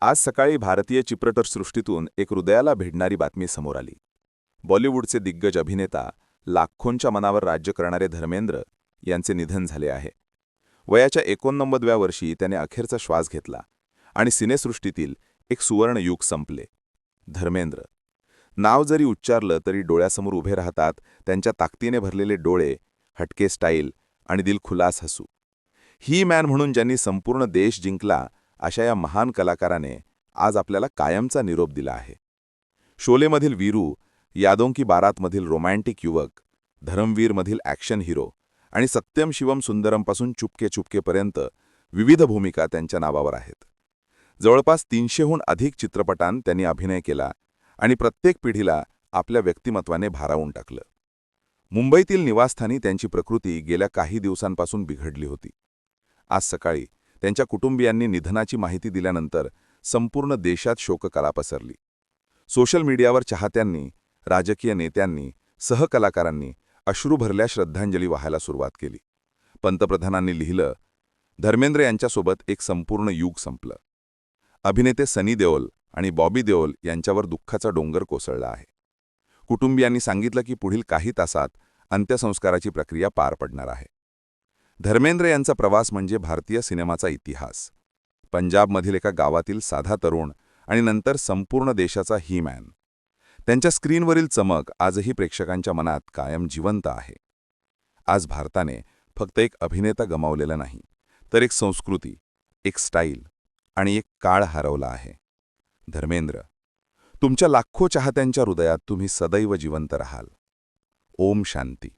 आज सकाळी भारतीय चित्रपटसृष्टीतून एक हृदयाला भिडणारी बातमी समोर आली. बॉलिवूडचे दिग्गज अभिनेता लाखोंच्या मनावर राज्य करणारे धर्मेंद्र यांचे निधन झाले आहे. वयाच्या एकोणनव्वदव्या वर्षी त्याने अखेरचा श्वास घेतला आणि सिनेसृष्टीतील एक सुवर्ण युग संपले. धर्मेंद्र. नाव जरी उच्चारलं तरी डोळ्यासमोर उभे राहतात त्यांच्या ताकदीने भरलेले डोळे हटके स्टाईल आणि दिलखुलास हसू. ही मॅन म्हणून ज्यांनी संपूर्ण देश जिंकला अशा या महान कलाकाराने आज आपल्याला कायमचा निरोप दिला आहे. शोलेमधील वीरू यादों की बारातमधील रोमॅन्टिक युवक धरमवीरमधील ॲक्शन हिरो आणि सत्यम शिवम सुंदरमपासून चुपके चुपकेपर्यंत विविध भूमिका त्यांच्या नावावर आहेत. जवळपास तीनशेहून अधिक चित्रपटांत त्यांनी अभिनय केला आणि प्रत्येक पिढीला आपल्या व्यक्तिमत्वाने भारावून टाकलं. मुंबईतील निवासस्थानी त्यांची प्रकृती गेल्या काही दिवसांपासून बिघडली होती. आज सकाळी त्यांच्या कुटुंबियांनी निधनाची माहिती दिल्यानंतर संपूर्ण देशात शोककला पसरली. सोशल मीडियावर चाहत्यांनी राजकीय नेत्यांनी सहकलाकारांनी अश्रू भरल्या श्रद्धांजली वाहायला सुरुवात केली. पंतप्रधानांनी लिहिलं धर्मेंद्र यांच्यासोबत एक संपूर्ण युग संपलं. अभिनेते सनी देओल आणि बॉबी देओल यांच्यावर दुःखाचा डोंगर कोसळला आहे. कुटुंबियांनी सांगितलं की पुढील काही तासात अंत्यसंस्काराची प्रक्रिया पार पडणार आहे. धर्मेंद्र यांचा प्रवास म्हणजे भारतीय सिनेमाचा इतिहास. पंजाबमधील एका गावातील साधा तरुण आणि नंतर संपूर्ण देशाचा ही मॅन. त्यांच्या स्क्रीनवरील चमक आजही प्रेक्षकांच्या मनात कायम जिवंत आहे. आज भारताने फक्त एक अभिनेता गमावलेला नाही तर एक संस्कृती एक स्टाईल आणि एक काळ हरवला आहे. धर्मेंद्र तुमच्या लाखो चाहत्यांच्या हृदयात तुम्ही सदैव जिवंत राहाल. ओम शांती.